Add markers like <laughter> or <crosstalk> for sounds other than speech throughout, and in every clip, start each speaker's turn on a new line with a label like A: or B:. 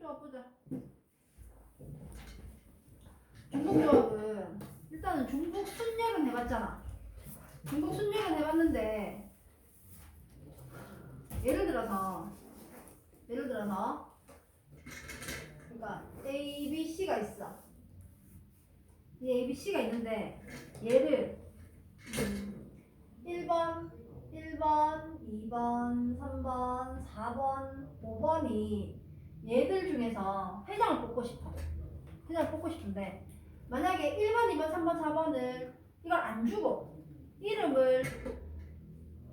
A: 중복조합 보자. 중복조합은 일단은 중복 순열은 해봤잖아. 중복 순열은 해봤는데 예를 들어서 예를 들어서 그러니까 A, B, C가 있어. 이 A, B, C가 있는데 얘를 음, 1번, 1번, 2번, 3번, 4번, 5번이 얘들 중에서 회장을 뽑고 싶어. 회장을 뽑고 싶은데 만약에 1번, 2번, 3번, 4번을 이걸 안 주고 이름을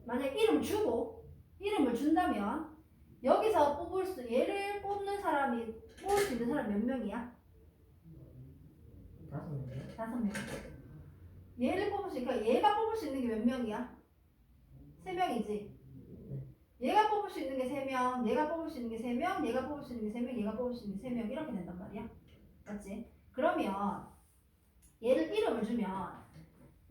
A: 만약 이름 주고 이름을 준다면 여기서 뽑을 수 얘를 뽑는 사람이 뽑을 수 있는 사람 몇 명이야?
B: 다섯 명.
A: 다섯 명. 얘를 뽑을 수 그러니까 얘가 뽑을 수 있는 게 몇 명이야? 세 명이지. 얘가 뽑을 수 있는 게세 명, 얘가 뽑을 수 있는 게세 명, 얘가 뽑을 수 있는 게세 명, 얘가 뽑을 수 있는 게세명 이렇게 된단 말이야. 맞지? 그러면 얘를 이름을 주면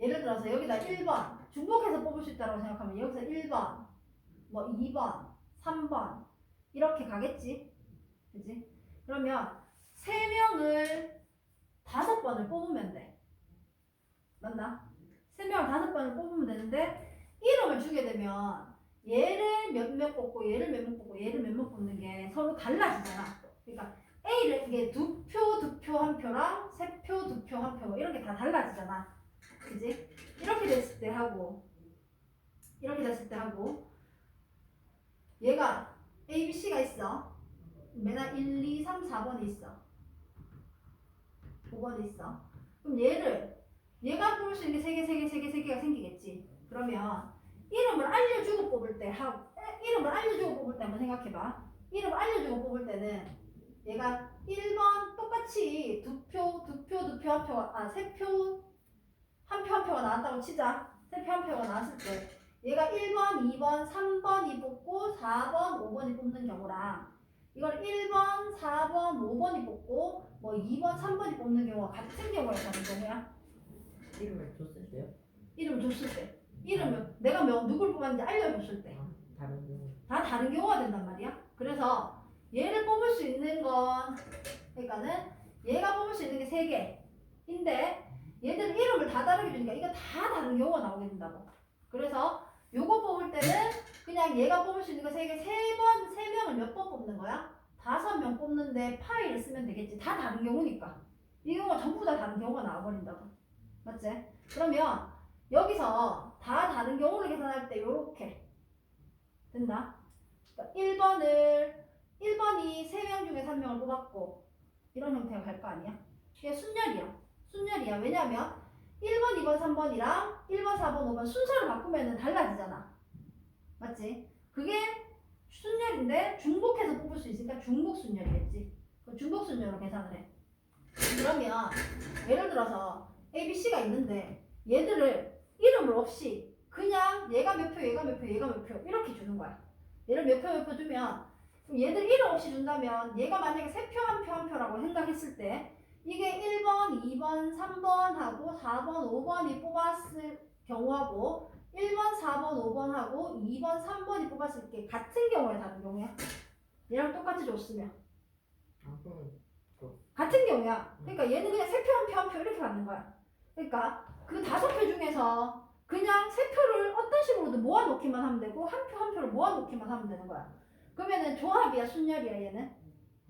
A: 예를 들어서 여기다 1번 중복해서 뽑을 수 있다고 생각하면 여기서 1번, 뭐 2번, 3번 이렇게 가겠지? 그지? 그러면 세 명을 다섯 번을 뽑으면 돼. 맞나? 세 명을 다섯 번을 뽑으면 되는데 이름을 주게 되면 얘를 몇명 뽑고 얘를 몇명 뽑고 얘를 몇명 뽑는 게 서로 달라지잖아. 그러니까 A를 이게 두 표, 두 표, 한 표랑 세 표, 두 표, 한 표 이렇게 다 달라지잖아. 그지? 이렇게 됐을 때 하고 이렇게 됐을 때 하고 얘가 A, B, C가 있어. 맨날 1, 2, 3, 4번이 있어. 5번이 있어. 그럼 얘를 얘가 뽑을 수 있는 게 3개, 3개, 3개, 3개가 생기겠지. 그러면 이름을 알려주고 뽑을 때 하고 에, 이름을 알려주고 뽑을 때 한번 생각해봐. 이름을 알려주고 뽑을 때는 얘가 1번 똑같이 두 표, 두 표, 두 표, 한 표, 아, 세 표, 한 표, 한 표가 나왔다고 치자. 세 표, 한 표가 나왔을 때 얘가 1번, 2번, 3번이 뽑고 4번, 5번이 뽑는 경우랑 이걸 1번, 4번, 5번이 뽑고 뭐 2번, 3번이 뽑는 경우가 같은 경우에 가는 경우야.
B: 이름을 줬을 때요?
A: 이름을 줬을 때. 이름을 내가 몇, 누굴 뽑았는지 알려줬을 때.
B: 아, 다른 경우.
A: 다 다른 경우가 된단 말이야. 그래서 얘를 뽑을 수 있는 건 그러니까는 얘가 뽑을 수 있는 게 세 개인데 얘들 이름을 다 다르게 주니까 이거 다 다른 경우가 나오게 된다고. 그래서 요거 뽑을 때는 그냥 얘가 뽑을 수 있는 거 세 개, 세 번, 세 명을 몇 번 뽑는 거야? 다섯 명 뽑는데 파일을 쓰면 되겠지. 다 다른 경우니까. 이 경우가 전부 다 다른 경우가 나와버린다고. 맞지? 그러면 여기서 다 다른 경우를 계산할 때 요렇게 된다. 1번을 1번이 3명 중에 3명을 뽑았고 이런 형태가 갈거 아니야? 이게 순열이야. 순열이야. 왜냐면 1번, 2번, 3번이랑 1번, 4번, 5번 순서를 바꾸면 달라지잖아. 맞지? 그게 순열인데 중복해서 뽑을 수 있으니까 중복 순열이겠지. 그 중복 순열로 계산을 해. 그러면 예를 들어서 A, B, C가 있는데 얘들을 이름을 없이 그냥 얘가 몇 표, 얘가 몇 표, 얘가 몇 표 이렇게 주는 거야. 얘를 몇 표, 몇 표 주면 그럼 얘들 이름 없이 준다면 얘가 만약에 세 표, 한 표, 한 표라고 생각했을 때 이게 1번, 2번, 3번하고 4번, 5번이 뽑았을 경우하고 1번, 4번, 5번하고 2번, 3번이 뽑았을 때 같은 경우에 다른 경우야. 얘랑 똑같이 줬으면 같은 경우야. 그러니까 얘는 그냥 세 표, 한 표, 한 표 이렇게 받는 거야. 그러니까 그 다섯 표 중에서 그냥 세 표를 어떤 식으로든 모아놓기만 하면 되고 한 표 한 표를 모아놓기만 하면 되는 거야. 그러면은 조합이야, 순열이야 얘는.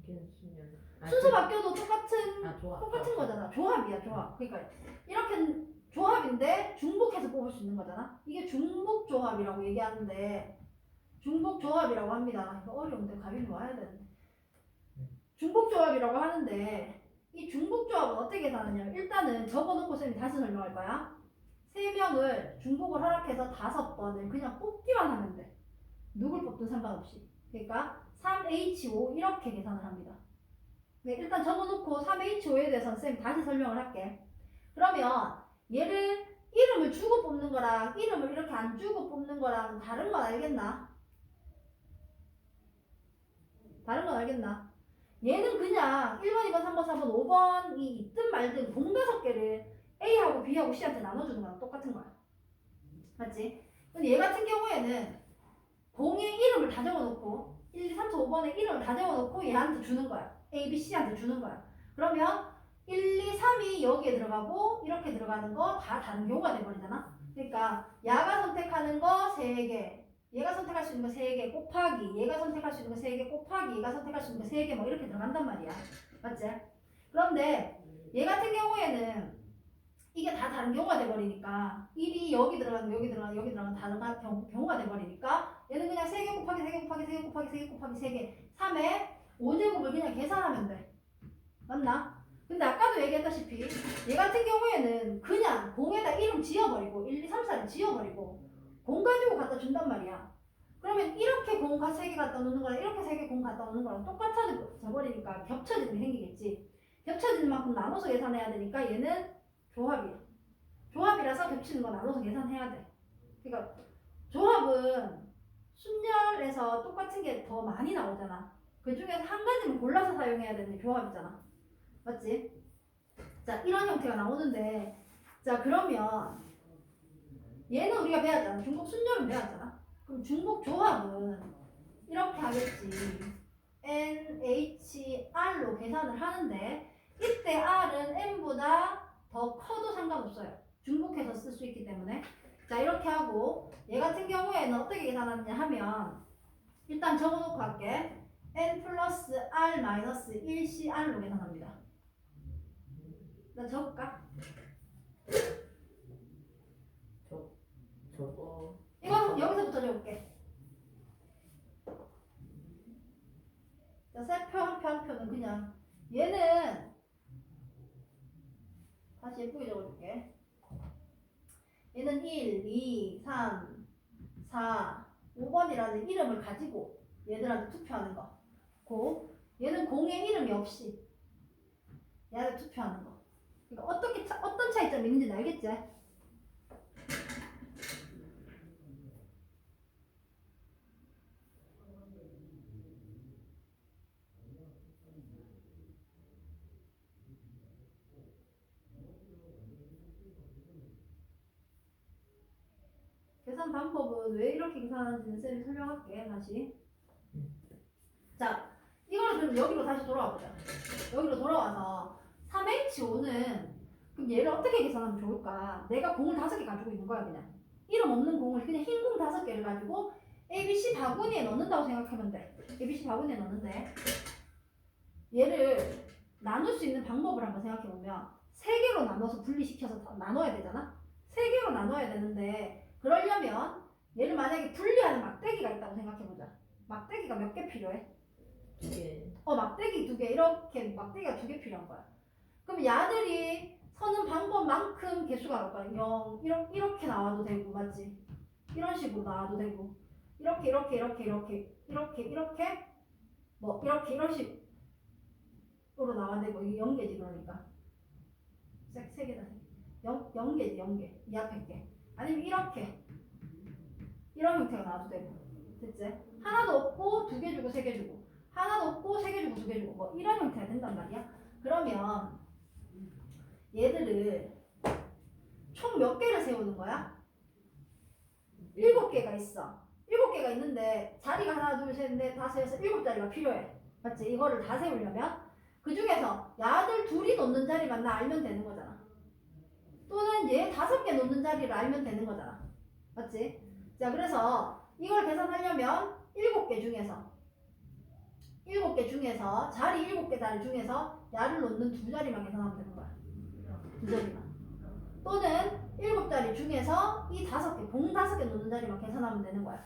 B: 걔는 순열. 아,
A: 순서
B: 그-
A: 바뀌어도 똑같은
B: 아, 좋아.
A: 똑같은 거잖아. 조합이야, 조합. 그러니까 이렇게 조합인데 중복해서 뽑을 수 있는 거잖아. 이게 중복 조합이라고 얘기하는데 중복 조합이라고 합니다. 이거 어려운데 가빈이 와야 되는데. 중복 조합이라고 하는데 이 중복 조합은 어떻게 계산하냐면 일단은 적어놓고 쌤이 다시 설명할 거야. 세 명을 중복을 허락해서 다섯 번을 그냥 뽑기만 하면 돼. 누굴 뽑든 상관없이. 그러니까 3H5 이렇게 계산을 합니다. 네, 일단 적어놓고 3H5에 대해서는 쌤 다시 설명을 할게. 그러면 얘를 이름을 주고 뽑는 거랑 이름을 이렇게 안 주고 뽑는 거랑 다른 건 알겠나? 다른 건 알겠나? 얘는 그냥 1번, 2번, 3번, 4번, 5번이 있든 말든 공 다섯 개를 A하고 B하고 C한테 나눠주는 거랑 똑같은 거야. 맞지? 근데 얘 같은 경우에는 공의 이름을 다 적어놓고 1, 2, 3, 4, 5번에 이름을 다 적어놓고 얘한테 주는 거야. A, B, C한테 주는 거야. 그러면 1, 2, 3이 여기에 들어가고 이렇게 들어가는 거다 다른 경우가 돼버리잖아. 그러니까 야가 선택하는 거 3개, 얘가 선택할 수 있는 거 3개 곱하기, 얘가 선택할 수 있는 거 3개 곱하기, 얘가 선택할 수 있는 거 3개 뭐 이렇게 들어간단 말이야. 맞지? 그런데 얘 같은 경우에는 이게 다 다른 경우가 돼버리니까 1이 여기 들어가는 거, 여기 들어가는 거, 여기 들어가는 거 다른 가- 경우, 경우가 돼버리니까 얘는 그냥 3개 곱하기 3개 곱하기 3개 곱하기 3개 곱하기 3개 3에 5제곱을 그냥 계산하면 돼. 맞나? 근데 아까도 얘기했다시피 얘 같은 경우에는 그냥 공에다 이름 지어버리고 1, 2, 3, 4를 지어버리고 공 가지고 갖다 준단 말이야. 그러면 이렇게 공 3개 갖다 놓는 거랑 이렇게 3개 공 갖다 놓는 거랑 똑같아져 버리니까 겹쳐지는 게 생기겠지. 겹쳐지는 만큼 나눠서 계산해야 되니까 얘는 조합이야. 조합이라서 겹치는 거 나눠서 계산해야 돼. 그러니까 조합은 순열에서 똑같은 게 더 많이 나오잖아. 그 중에서 한 가지는 골라서 사용해야 되는 게 조합이잖아. 맞지? 자, 이런 형태가 나오는데, 자, 그러면 얘는 우리가 배웠잖아. 중복 순열은 배웠잖아. 그럼 중복 조합은 이렇게 하겠지. NHR로 계산을 하는데, 이때 R은 N보다 더 커도 상관없어요. 중복해서 쓸 수 있기 때문에. 자, 이렇게 하고, 얘 같은 경우에는 어떻게 계산하느냐 하면, 일단 적어놓고 할게. N 플러스 R 마이너스 1CR로 계산합니다. 나 적을까?
B: 저거
A: 이건 여기서부터 적을게. 자, 세표 한표한 표는 그냥 얘는 다시 예쁘게 적어줄게. 얘는 1, 2, 3, 4, 5번이라는 이름을 가지고 얘들한테 투표하는 거. 고 얘는 공의 이름이 없이 얘한테 투표하는 거. 그러니까 어떻게 차, 어떤 차이점이 있는지 알겠지? 계산 방법은 왜 이렇게 계산하는지는 쌤이 설명할게 다시. 자 이거를 그럼 여기로 다시 돌아와 보자. 여기로 돌아와서 3H5는 그럼 얘를 어떻게 계산하면 좋을까? 내가 공을 다섯 개 가지고 있는 거야 그냥. 이름 없는 공을 그냥 흰 공 다섯 개를 가지고 ABC 바구니에 넣는다고 생각하면 돼. ABC 바구니에 넣는데 얘를 나눌 수 있는 방법을 한번 생각해 보면 세 개로 나눠서 분리시켜서 다 나눠야 되잖아? 세 개로 나눠야 되는데 그러려면 얘를 만약에 분리하는 막대기가 있다고 생각해보자. 막대기가 몇 개 필요해?
B: 이게
A: 어, 막대기 두 개, 이렇게 막대기가 두 개 필요한 거야. 그럼 야들이 서는 방법만큼 개수가 나올 거야. 0, 이렇게, 이렇게 나와도 되고, 맞지? 이런 식으로 나와도 되고, 이렇게, 이렇게, 이렇게, 이렇게, 이렇게, 이렇게, 뭐, 이렇게, 이런 식으로 나와야 되고, 이게 0개지, 그러니까. 세, 세 개다. 0, 0개지, 0개. 이 앞에 게. 아니면 이렇게 이런 형태가 나와도 되고 됐지? 하나도 없고 두 개 주고 세 개 주고 하나도 없고 세 개 주고 두 개 주고 뭐 이런 형태가 된단 말이야 그러면 얘들을 총 몇 개를 세우는 거야? 일곱 개가 있어 일곱 개가 있는데 자리가 하나 둘셋넷 다섯 여섯 일곱 자리가 필요해 맞지? 이거를 다 세우려면 그 중에서 야들 둘이 놓는 자리만 나 알면 되는 거잖아 또는 얘 다섯 개 놓는 자리를 알면 되는 거잖아. 맞지? 자, 그래서 이걸 계산하려면 일곱 개 중에서 일곱 개 중에서 자리 일곱 개 자리 중에서 야를 놓는 두 자리만 계산하면 되는 거야. 두 자리만. 또는 일곱 자리 중에서 이 다섯 개, 공 다섯 개 놓는 자리만 계산하면 되는 거야.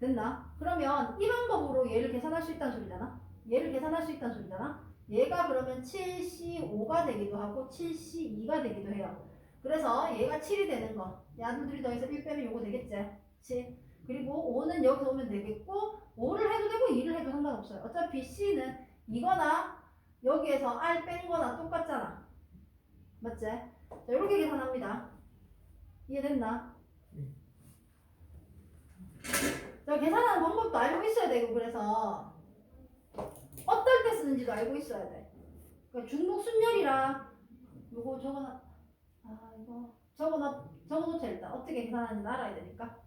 A: 됐나? 그러면 이 방법으로 얘를 계산할 수 있다는 소리잖아. 얘를 계산할 수 있다는 소리잖아. 얘가 그러면 7C5가 되기도 하고 7C2가 되기도 해요. 그래서 얘가 7이 되는 거. 야들들이 더해서 1 빼면 요거 되겠지? 7. 그리고 5는 여기서 오면 되겠고 5를 해도 되고 2를 해도 상관없어요. 어차피 C는 이거나 여기에서 R 뺀 거나 똑같잖아. 맞지? 자, 이렇게 계산합니다. 이해됐나?
B: 네.
A: 자, 계산하는 방법도 알고 있어야 되고 그래서 어떨 때 쓰는지도 알고 있어야 돼. 그러니까 중복 순열이랑 요거 적어놔. 아 이거 적어놔 적어놓자 일단 어떻게 계산하는지 알아야 되니까.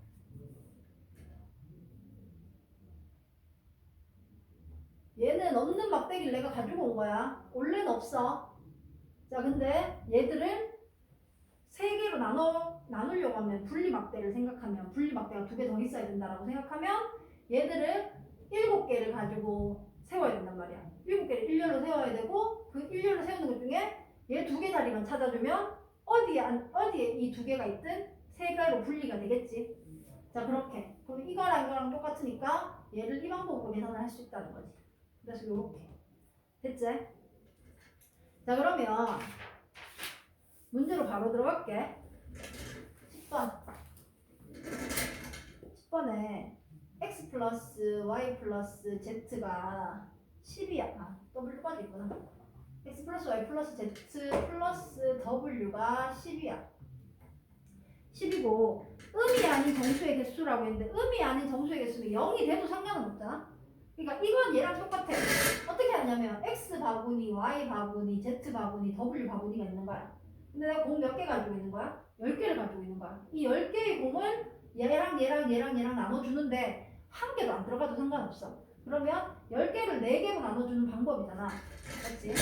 A: 얘는 없는 막대기를 내가 가지고 온 거야. 원래는 없어. 자, 근데 얘들을 세 개로 나눠 나누려고 하면 분리 막대를 생각하면 분리 막대가 두 개 더 있어야 된다라고 생각하면 얘들을 일곱 개를 가지고 세워야 된단 말이야. 일곱 개를 일렬로 세워야 되고 그 일렬로 세우는 것 중에 얘 두 개 자리만 찾아주면 어디에 안- 어디에 이 두 개가 있든 세 개로 분리가 되겠지. 자 그렇게 그럼 이거랑 이거랑 똑같으니까 얘를 이 방법으로 계산을 할 수 있다는 거지. 그래서 요렇게 됐지? 자 그러면 문제로 바로 들어갈게. 10번. 10번에 x 플러스 y 플러스 z가 10이야. 아, w까지 있구나. X 플러스 y 플러스 z 플러스 w가 10이야. 10이고 음이 아닌 정수의 개수라고 했는데 음이 아닌 정수의 개수는 0이 돼도 상관은 없잖아. 그러니까 이건 얘랑 똑같아. 어떻게 하냐면 x 바구니, y 바구니, z 바구니, w 바구니가 있는 거야. 근데 내가 공 몇 개 가지고 있는 거야? 10개를 가지고 있는 거야. 이 10개의 공을 얘랑 얘랑 얘랑 얘랑 나눠주는데 한 개도 안 들어가도 상관없어. 그러면 10개를 4개로 나눠주는 방법이잖아. 맞지?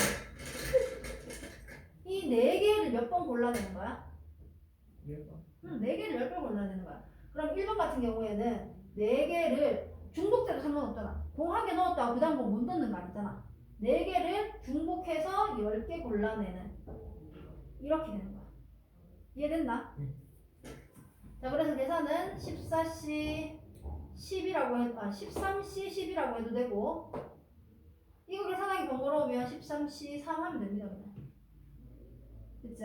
A: 이 4개를 몇 번 골라내는 거야?
B: 열번
A: 응, 4개를 10번 골라내는 거야. 그럼 1번 같은 경우에는 4개를 중복돼도 상관 없잖아. 공한개 넣었다가 그 다음 공못 넣는 거 아니잖아. 4개를 중복해서 10개 골라내는 이렇게 되는 거야. 이해됐나?
B: 네.
A: 자, 그래서 계산은 14C 10이라고 해, 아, 13C 10이라고 해도 되고 이거 계산하기 번거로우면 13C 3 하면 됩니다. 그냥. 그치?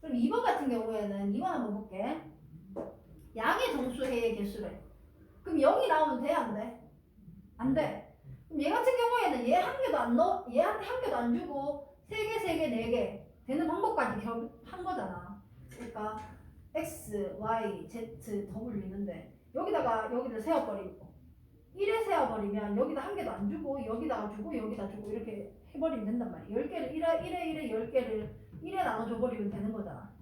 A: 그럼 2번 같은 경우에는 2번 한번 볼게. 양의 정수의 개수래. 그럼 0이 나오면 돼, 안 돼? 안 돼. 그럼 얘 같은 경우에는 얘 한 개도 안 넣어, 얘한테 한 개도 안 주고 세 개, 세 개, 네개 되는 방법까지 겸- 한 거잖아. 그러니까 x, y, z, w 있는데 여기다가 여기를 세워버리고 1에 세워버리면 여기다 한 개도 안 주고 여기다가 주고 여기다 주고 이렇게 해버리면 된단 말이야. 10개를 1에 1에 1에 10개를 1에 나눠줘버리면 되는 거잖아.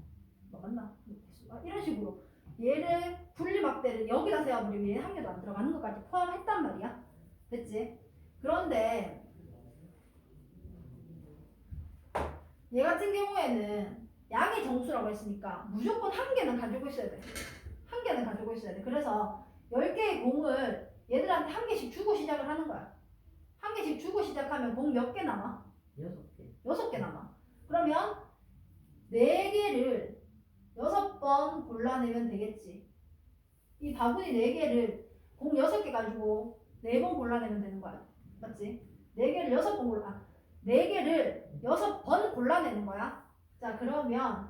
A: 뭐 맞나? 아, 이런 식으로 얘를 분리막대를 여기다 세워버리면 얘한 개도 안 들어가는 것까지 포함했단 말이야. 됐지? 그런데 얘 같은 경우에는 양의 정수라고 했으니까 무조건 한 개는 가지고 있어야 돼. 한 개는 가지고 있어야 돼. 그래서 10개의 공을 얘들한테 한 개씩 주고 시작을 하는 거야. 한 개씩 주고 시작하면 공 몇 개 남아?
B: 여섯 개
A: 여섯 개 남아. 그러면 네 개를 여섯 번 골라내면 되겠지. 이 바구니 네 개를 공 여섯 개 가지고 네 번 골라내면 되는 거야. 맞지? 네 개를 여섯 번 골라. 아, 네 개를 여섯 번 골라내는 거야. 자, 그러면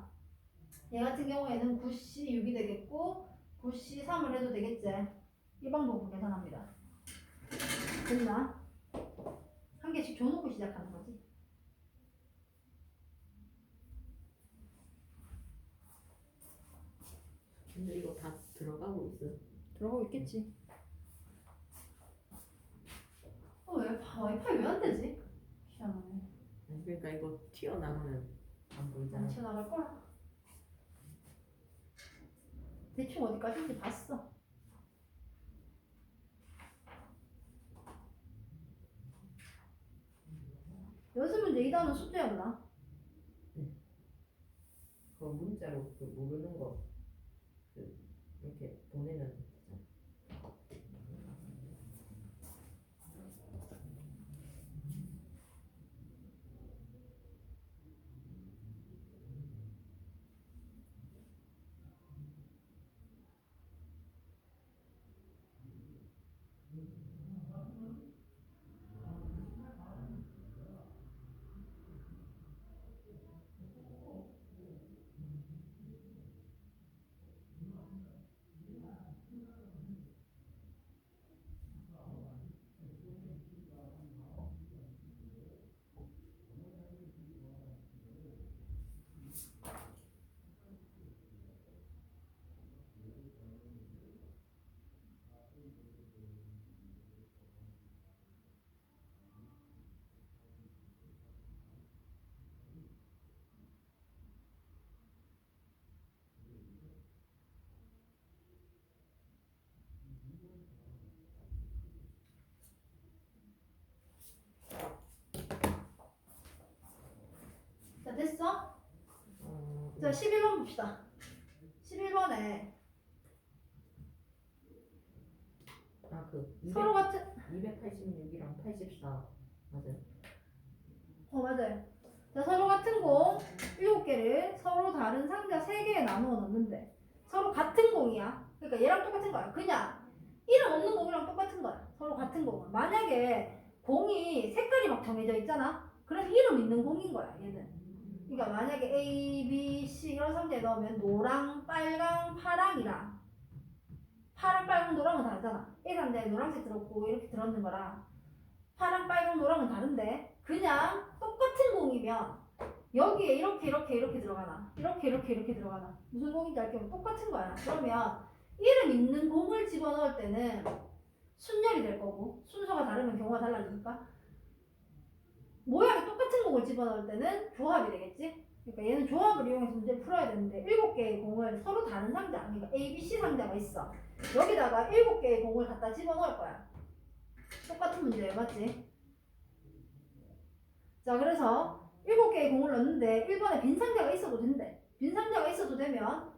A: 얘 같은 경우에는 9C 6이 되겠고 9C 3을 해도 되겠지. 이 방법으로 계산합니다. 됐나? 한 개씩 줘놓고 시작하는 거지.
B: 근데 이거 다 들어가고 있어
A: 들어가고 있겠지. 어, 왜 파- 와이파이 왜 안 되지? 희한하네.
B: 아니, 그러니까 이거 튀어나가면 안 보이잖아
A: 안 튀어나갈 거야. 대충 어디까지인지 봤어. 연습 문제 이 단원 숙제였나?
B: 그 문자로 그 모르는 거그 이렇게 보내면
A: 됐어?
B: 어,
A: 자, 11번 봅시다. 11번에
B: 아그
A: 서로 같은
B: 286이랑 84 맞아요.
A: 어 맞아요. 자 서로 같은 공 7개를 서로 다른 상자 3개에 나누어 놓는데 서로 같은 공이야. 그러니까 얘랑 똑같은 거야. 그냥 이름 없는 공이랑 똑같은 거야. 서로 같은 공. 만약에 공이 색깔이 막 정해져 있잖아. 그럼 이름 있는 공인 거야. 얘는. 그러니까 만약에 A, B, C 이런 상자에 넣으면 노랑, 빨강, 파랑이랑 파랑, 빨강, 노랑은 다르잖아. A 상자에 노란색 들었고 이렇게 들었는 거랑 파랑, 빨강, 노랑은 다른데 그냥 똑같은 공이면 여기에 이렇게 이렇게 이렇게 들어가나. 이렇게 이렇게 이렇게 들어가나. 무슨 공인지 알겠면 똑같은 거야. 그러면 이름 있는 공을 집어넣을 때는 순열이 될 거고 순서가 다르면 경우가 달라지니까 모양이 똑같은 공을 집어넣을 때는 조합이 되겠지 그러니까 얘는 조합을 이용해서 문제를 풀어야 되는데 일곱 개의 공을 서로 다른 상자 그러니까 A, B, C 상자가 있어 여기다가 일곱 개의 공을 갖다 집어넣을 거야 똑같은 문제예요 맞지? 자 그래서 일곱 개의 공을 넣는데 1번에 빈 상자가 있어도 된대. 빈 상자가 있어도 되면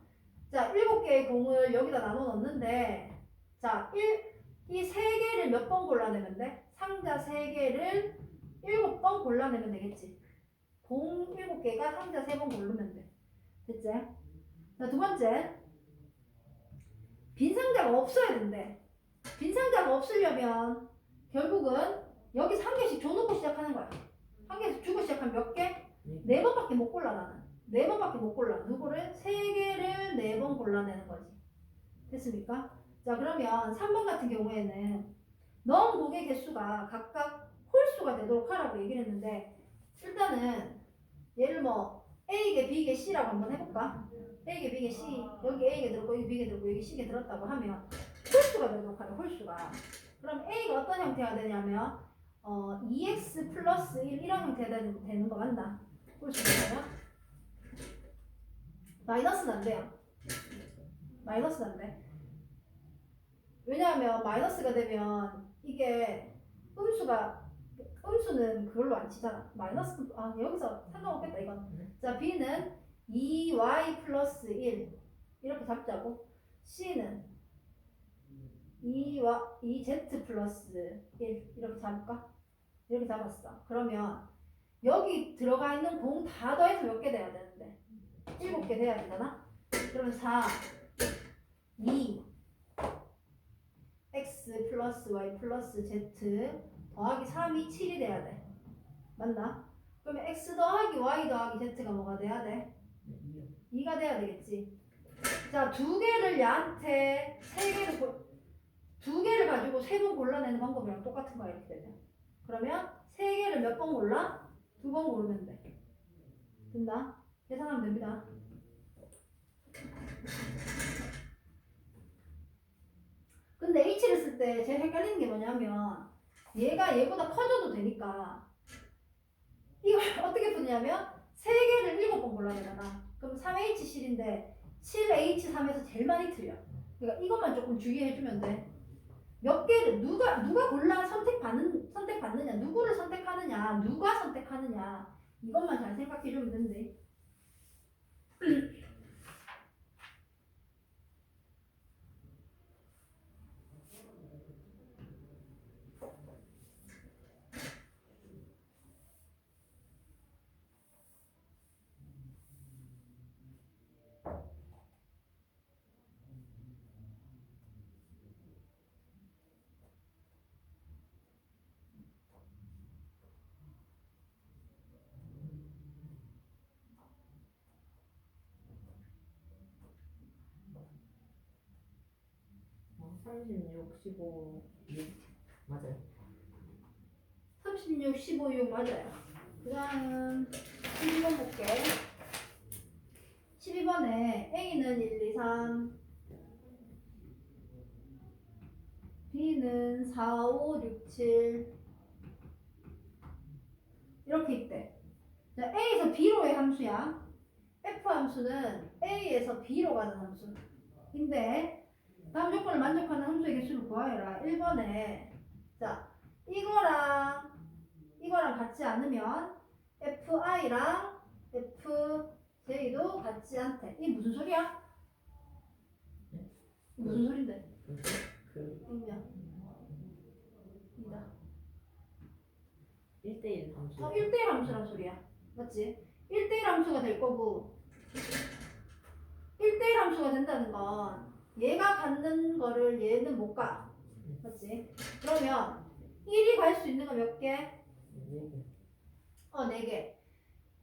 A: 자 일곱 개의 공을 여기다 나눠 넣는데 자 1, 이 세 개를 몇 번 골라내면 돼? 상자 세 개를 일곱 번 골라내면 되겠지. 공 일곱 개가 상자 세 번 고르면 돼. 됐지? 자 두 번째 빈 상자가 없어야 된대. 빈 상자가 없으려면 결국은 여기서 한 개씩 줘놓고 시작하는 거야. 한 개씩 주고 시작하면 몇 개? 네 번밖에 못 골라 나는. 네 번밖에 못 골라. 누구를? 세 개를 네 번 골라내는 거지. 됐습니까? 자 그러면 3번 같은 경우에는 넣은 공의 개수가 각각 홀수가 되도록 하라고 얘기를 했는데 일단은 얘를 뭐 A개, B개, C라고 한번 해볼까? A개, B개, C 여기 A개 들었고 여기 B개 들었고 여기 C개 들었다고 하면 홀수가 되도록 하래 홀수가 그럼 A가 어떤 형태가 되냐면 어, 2x 플러스 1 이런 형태가 되는, 되는 거 맞나? 홀수 되면 마이너스는 안 돼요 마이너스는 안 돼. 왜냐하면 마이너스가 되면 이게 음수가 음수는 그걸로 안 치잖아. 마이너스 아 여기서 상관없겠다 이건. 자 b는 2y 플러스 1 이렇게 잡자고 c는 2y 2z 플러스 1 이렇게 잡을까? 이렇게 잡았어. 그러면 여기 들어가 있는 공 다 더해서 몇 개 돼야 되는데 7개 돼야 되잖아. 그러면 4 2 x 플러스 y 플러스 z 더하기 3이 7이 돼야 돼. 맞나? 그러면 x 더하기 y 더하기 z가 뭐가 돼야 돼? 2가 돼야 되겠지. 자, 두 개를 얘한테 세 개를 골, 두 개를 가지고 세 번 골라내는 방법이랑 똑같은 거야 이렇게 되면. 그러면 세 개를 몇 번 골라? 두 번 고르면 돼. 된다? 계산하면 됩니다. 근데 H를 쓸 때 제일 헷갈리는 게 뭐냐면 얘가 얘보다 커져도 되니까 이걸 <laughs> 어떻게 푸냐면 세 개를 일곱 번 골라내잖아. 그럼 3H 실인데 7H3에서 제일 많이 틀려. 그러니까 이것만 조금 주의해주면 돼. 몇 개를 누가 누가 골라 선택받는 선택받느냐, 누구를 선택하느냐, 누가 선택하느냐 이것만 잘 생각해주면.
B: 어, <clears throat> 36, 15, 6 맞아요.
A: 36, 15, 6 맞아요. 그 다음 12번 볼게. 12번에 A는 1, 2, 3 B는 4, 5, 6, 7 이렇게 있대. 자, A에서 B로의 함수야. F 함수는 A에서 B로 가는 함수인데 다음 조건을 만족하는 함수의 개수를 구하여라. 1번에 자 이거랑 이거랑 같지 않으면 fi랑 F, J도 같지 않대. 이 무슨 소리야?
B: 네?
A: 무슨 소린데? 이다.
B: 1대1 함수
A: 어, 1대1 함수란 소리야. 맞지? 1대1 함수가 될 거고 1대1 함수가 된다는 건 얘가 갖는 거를 얘는 못 가. 맞지? 그러면 1이 갈 수 있는 거 몇 개?
B: 4개
A: 어, 4개.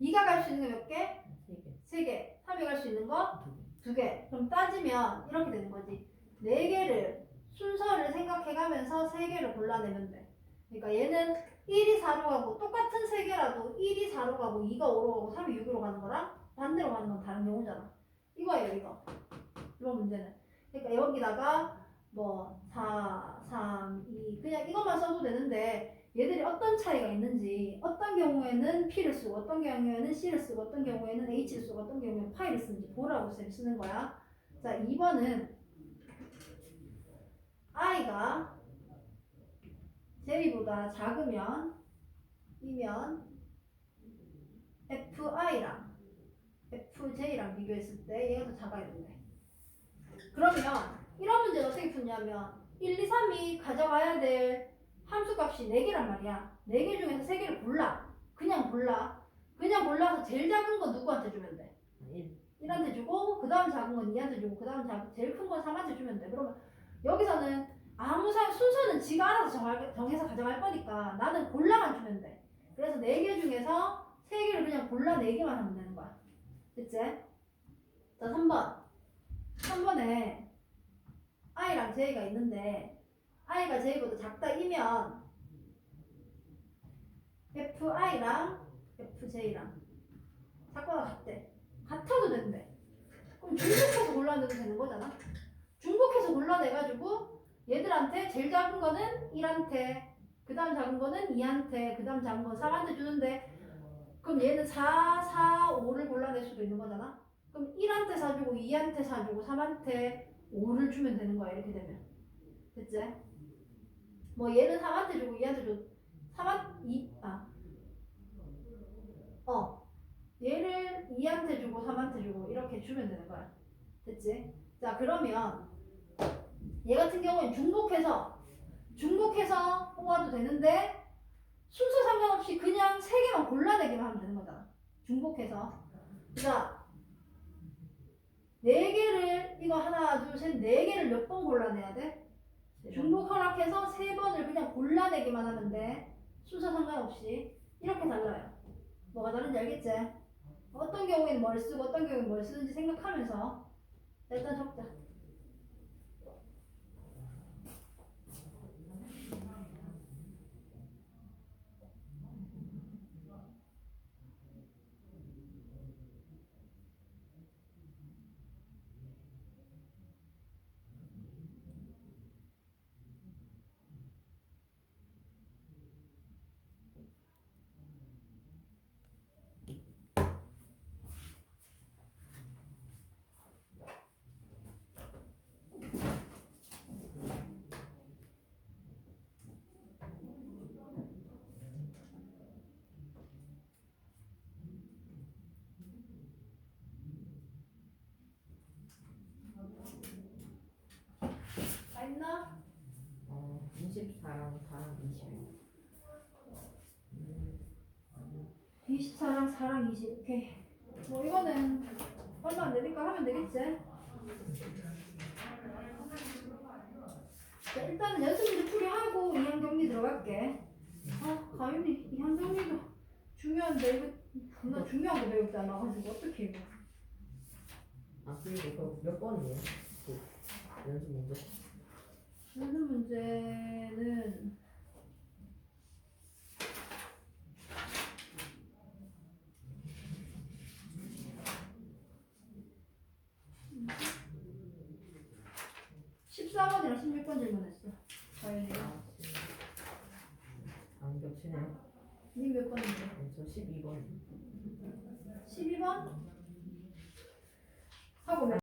A: 2가 갈 수 있는 거 몇 개?
B: 3개
A: 3개. 3이 갈 수 있는 거
B: 2개
A: 2개. 그럼 따지면 이렇게 되는 거지. 4개를 순서를 생각해가면서 3개를 골라내면 돼. 그러니까 얘는 1이 4로 가고 똑같은 3개라도 1이 4로 가고 2가 5로 가고 3이 6으로 가는 거랑 반대로 가는 건 다른 경우잖아. 이거예요, 이거. 이번 문제는. 그러니까 여기다가 뭐 4, 3, 2 그냥 이것만 써도 되는데 얘들이 어떤 차이가 있는지 어떤 경우에는 P를 쓰고 어떤 경우에는 C를 쓰고 어떤 경우에는 H를 쓰고 어떤 경우에는 파이를 쓰는지 보라고 쓰는 거야. 자, 2번은 i가 j보다 작으면 이면 fi랑 fj랑 비교했을 때 얘가 더 작아야 된대. 그러면 이런 문제는 어떻게 푸냐면 1, 2, 3이 가져가야 될 함수값이 4개란 말이야. 4개 중에서 3개를 골라. 그냥 골라. 그냥 골라서 제일 작은 건 누구한테 주면 돼?
B: 1
A: 1한테 주고 그 다음 작은 건 2한테 주고 그 다음 작 제일 큰 건 3한테 주면 돼. 그러면 여기서는 아무 상 순서는 지가 알아서 정할, 정해서 가져갈 거니까 나는 골라만 주면 돼. 그래서 4개 중에서 3개를 그냥 골라 4개만 하면 되는 거야. 됐지? 자 3번 3번에 i랑 j가 있는데 i가 j보다 작다 이면 fi랑 fj랑 작거나 같대. 같아도 된대. 그럼 중복해서 골라내도 되는 거잖아. 중복해서 골라내가지고 얘들한테 제일 작은 거는 1한테, 그 다음 작은 거는 2한테, 그 다음 작은 건 3한테 주는데 그럼 얘는 4, 4, 5를 골라낼 수도 있는 거잖아. 그럼 1한테 사주고 2한테 사주고 3한테 5를 주면 되는 거야 이렇게 되면. 됐지? 뭐 얘는 3한테 주고 2한테 주고 3한 2, 아. 어. 얘를 2한테 주고 3한테 주고 이렇게 주면 되는 거야. 됐지? 자, 그러면 얘 같은 경우엔 중복해서 중복해서 뽑아도 되는데 순서 상관없이 그냥 세 개만 골라내기만 하면 되는 거잖아. 중복해서. 자, 네 개를 이거 하나, 둘, 셋, 네 개를 몇 번 골라내야 돼? 중복 허락해서 세 번을 그냥 골라내기만 하면 돼. 순서 상관없이 이렇게 달라요. 뭐가 다른지 알겠지? 어떤 경우에는 뭘 쓰고 어떤 경우에는 뭘 쓰는지 생각하면서 자, 일단 적자. 다 있나?
B: 어 24랑 4랑 20
A: 24랑 4랑 20 오케이. 뭐 이거는 얼마 안 되니까 하면 되겠지? 자 일단은 연습 문제 풀이하고 이항 정리 들어갈게. 아 가윤이 이항 정리도 중요한데 이거 겁나 중요한 거 배울 때 나가지고 어떻게 이거
B: 아 그리고 그몇 번이에요? 그 연습 문제
A: 연습 문제는 10번 질문했어. 자연이요.
B: 안 겹치네.
A: 님몇 번인데?
B: 저 12번.
A: 12번? 하고 몇